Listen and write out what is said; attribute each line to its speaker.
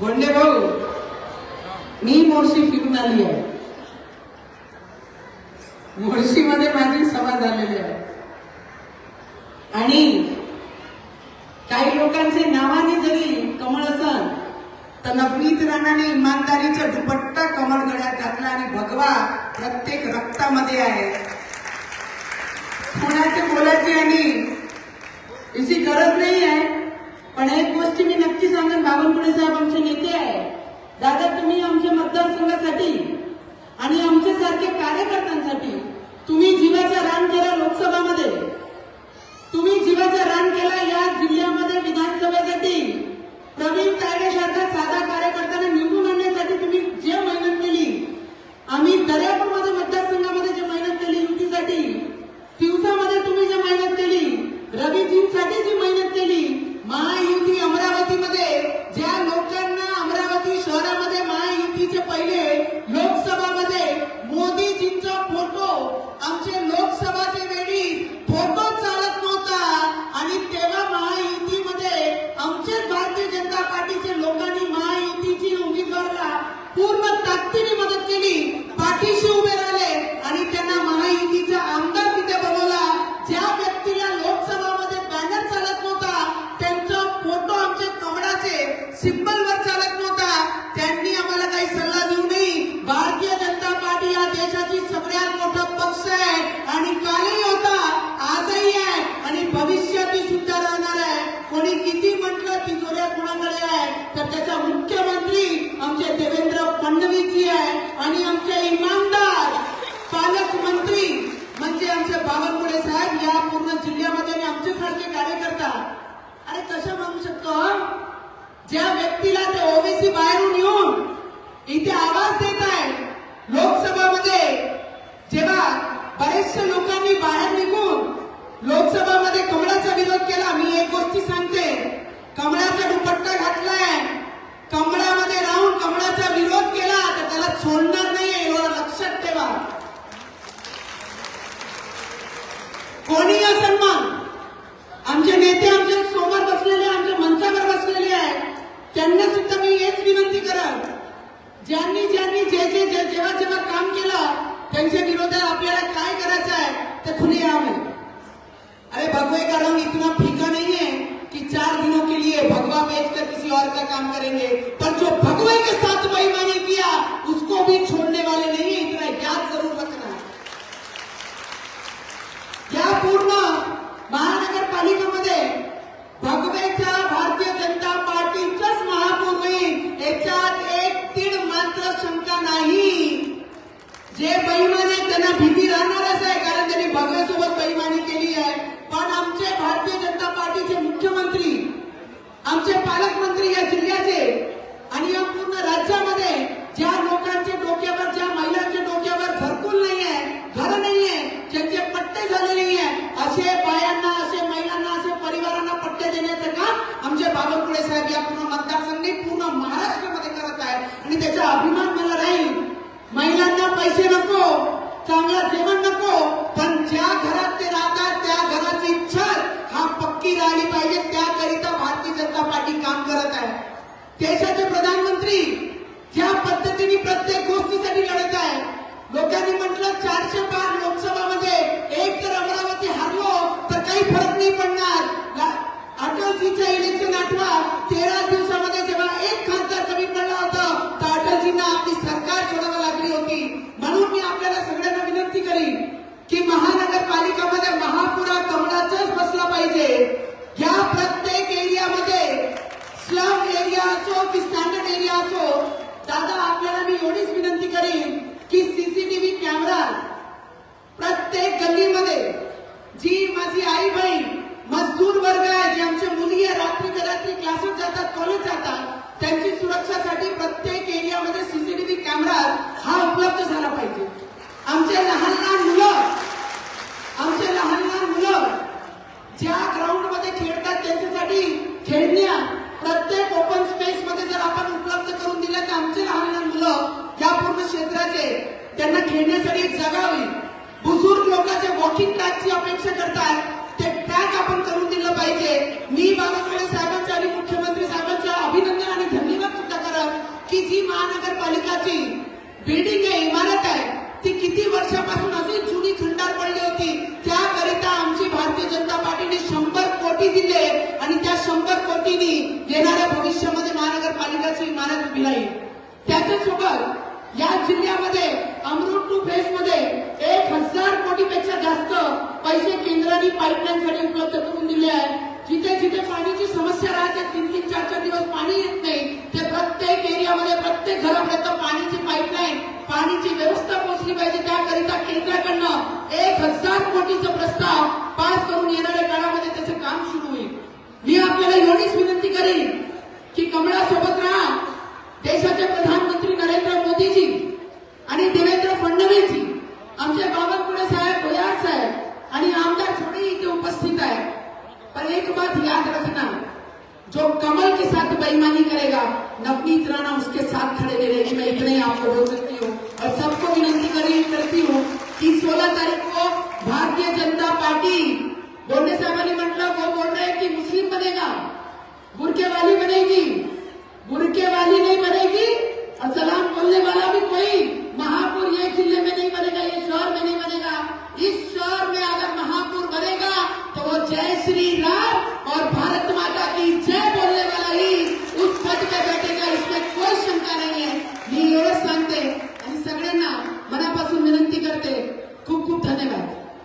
Speaker 1: गोंडे भाऊ मी मोर्शी फिरून आली आहे. मोर्शीमध्ये माझी सभा झालेली आहे. आणि काही लोकांचे नावाने जरी कमळ असल तर नवनीत राणाने इमानदारीचा दुपट्टा कमळ गळ्यात घातला आणि भगवा प्रत्येक रक्तामध्ये आहे. कुणाचे बोलायचे आणि याची गरज नाही आहे पण एक सांगेन बावनकुळे साहेब आमचे नेते आहे. दादा तुम्ही आमच्या मतदारसंघासाठी आणि आमच्यासारख्या कार्यकर्त्यांसाठी तुम्ही जीवाचा रान केला लोकसभामध्ये तुम्ही जीवाचा रान केला या जिल्ह्यामध्ये विधानसभेसाठी प्रवीण तायडेसारखा साधा कार्यकर्त्यांना निवडून आणण्यासाठी तुम्ही जे मेहनत केली आम्ही दर्यापूरमध्ये मतदारसंघामध्ये जे मेहनत केली युतीसाठी दिवसामध्ये तुम्ही जे मेहनत केली रवीजींसाठी जी मेहनत केली महायुती अमरावतीमध्ये ज्या लोकांना अमरावती शहरामध्ये महायुतीचे पहिले लोकसभामध्ये मोदीजींचा फोटो आमचे लोकसभाचे वेळी फोटो चालत नव्हता आणि तेव्हा महायुतीमध्ये आमचेच भारतीय जनता पार्टीचे लोकांनी महायुतीची उमेदवाराला पूर्ण या पूर्ण जिल्ह्यामध्ये आणि आमच्यासारखे कार्यकर्ता. अरे कशा म्हणू शकतो ज्या व्यक्तीला ते ओबीसी बाहेरून येऊन इथे आवाज देत आहे लोकसभामध्ये जेव्हा बरेचशा लोकांनी बाहेर निघून लोकसभामध्ये कमळाचा विरोध केला मी एक गोष्टी सांगते कमळाचा दुपट्टा घातलाय कमळामध्ये राहून कमळाचा विरोध केला तर त्याला सोडणार नाहीये एवढं लक्षात ठेवा कोणी असेल मग आमचे नेते आमच्यासमोर बसलेले आमच्या मंचावर बसलेले आहेत त्यांना सुद्धा मी हेच विनंती करत ज्यांनी ज्यांनी जे जे जे जेव्हा जेव्हा काम केलं त्यांच्या विरोधात आपल्याला काय करायचं आहे ते खुले आम है अरे भगवे का रंग इतना फीका नहीं है कि चार दिनों के लिए भगवा बेचकर किसी और का काम करेंगे तो जो भगवे के साथ बेईमानी किया उसको भी छोड़ने वाले नहीं है इतना याद जरूर रखना है या पूर्ण महानगरपालिकेमध्ये भगवेचा भारतीय जनता पार्टीचाच महापौर होईल याच्यात एक तीड मात्र शंका नाही जे बेईमान आहे त्यांना भीती राहणारच आहे कारण त्यांनी भगवेसोबत बेईमानी केली आहे पण आमचे भारतीय जनता पार्टीचे मुख्यमंत्री आमचे पालकमंत्री या जिल्ह्याचे आणि या पूर्ण राज्यामध्ये ज्या लोकांच्या डोक्यावर ज्या महिलांच्या डोक्यावर घरकुल नाही आहे घर नाही आहे ज्यांचे पट्टे झाले नाही आहे असे बायांना असे महिलांना असे परिवारांना पट्टे देण्याचं काम आमचे बाबापुळे साहेब या पूर्ण मतदारसंघी पूर्ण महाराष्ट्रामध्ये करत आहे आणि त्याचा अभिमान मला राहील महिलांना पैसे नको चांगला जेवण नको पण ज्या घरात ते राहतात त्या घराची छत हा पक्की राहिली पाहिजे. त्याकरिता भारतीय जनता पार्टी काम करत आहे. देशाचे प्रधानमंत्री ज्या पद्धतीने प्रत्येक गोष्टीसाठी लढत आहे. लोकांनी म्हटलं चारशे पार लोकसभामध्ये एक तर अमरावती हरलो तर काही फरक नाही पडणार. अटलजीचं इलेक्शन आठवा तेरा दिवसामध्ये जेव्हा एक खासदार कमी पडला होता तर अटलजींना आपली सरकार सोडावी लागली होती म्हणून मी आपल्याला सगळ्यांना विनंती करीन की महानगरपालिकामध्ये महापुरा कमळाचाच बसला पाहिजे या प्रत्येक एरियामध्ये स्लम एरिया असो की स्टँडर्ड एरिया असो दादा आपल्याला मी एवढीच विनंती करीन की सीसीटीव्ही कॅमेरा प्रत्येक गल्लीमध्ये जी माझी आई बहीण मजदूर वर्ग आहे जे आमच्या मुली आहे रात्री रात्री क्लासेस जातात कॉलेज जातात त्यांची सुरक्षासाठी प्रत्येक एरियामध्ये सीसीटीव्ही कॅमेरा हा उपलब्ध झाला पाहिजे. आमचे लहान लहान मुलं आमचे लहान लहान मुलं ज्या ग्राउंडमध्ये खेळतात त्यांच्यासाठी खेळण्या प्रत्येक ओपन स्पेस मध्ये जर आपण उपलब्ध करून दिल्या तर आमचे लहान लहान मुलं या पूर्ण क्षेत्राचे त्यांना खेळण्यासाठी एक जागा होईल बुजुर्ग लोकांच्या वॉकिंग टॅक्सची अपेक्षा करतात ते टॅक आपण करून दिलं पाहिजे. मी बाबासाहेब साहेबांचे आणि मुख्यमंत्री साहेबांचे अभिनंदन आणि धन्यवाद सुद्धा करत की जी महानगरपालिकाची बिल्डिंग आहे इमारत आहे ती किती वर्षापासून अजून जुनी खंडार पडली होती त्याकरिता आमची भारतीय जनता पार्टीने शंभर कोटी दिले आणि त्या शंभर कोटीनी येणाऱ्या भविष्यामध्ये महानगरपालिकाची इमारत उभी राहील. त्याच्यासोबत या जिल्ह्यामध्ये अमृत टू फेस मध्ये एक हजार कोटीपेक्षा जास्त पैसे केंद्राने पाईपलाईनसाठी उपलब्ध करून दिले आहे जिथे जिथे पाण्याची समस्या राहते तीन तीन चार चार दिवस पाणी येत नाही. ते प्रत्येक एरियामध्ये प्रत्येक घरापर्यंत पाण्याची पाईपलाईन पाण्याची व्यवस्था पोहोचली पाहिजे. त्याकरिता केंद्राकडनं एक हजार कोटीचा प्रस्ताव पास करून येणाऱ्या काळामध्ये त्याचं काम सुरू होईल. मी आपल्याला एवढीच विनंती करीन की कमळासोबत राहा. देशाचे प्रधानमंत्री नरेंद्र मोदीजी आणि देवेंद्र फडणवीसजी आमचे बावनकुळे साहेब भुयार साहेब आणि आमदार छोटे इथे उपस्थित आहे पर एक बात याद रखना, जो कमल के साथ बेईमानी करेगा, नवनीत राणा उसके साथ खड़े रहेगी मैं इतना ही आपको बोल सकती हूँ और सबको विनंती करी, करती हूँ की सोलह तारीख को भारतीय जनता पार्टी, बोलने साहेबांनी म्हटलं वो बोल रहे हैं कि मुस्लिम बनेगा। राम और भारत माता की जय बोलने वाला ही उस पद पे बैठेगा इसमें कोई शंका नहीं है। ये संत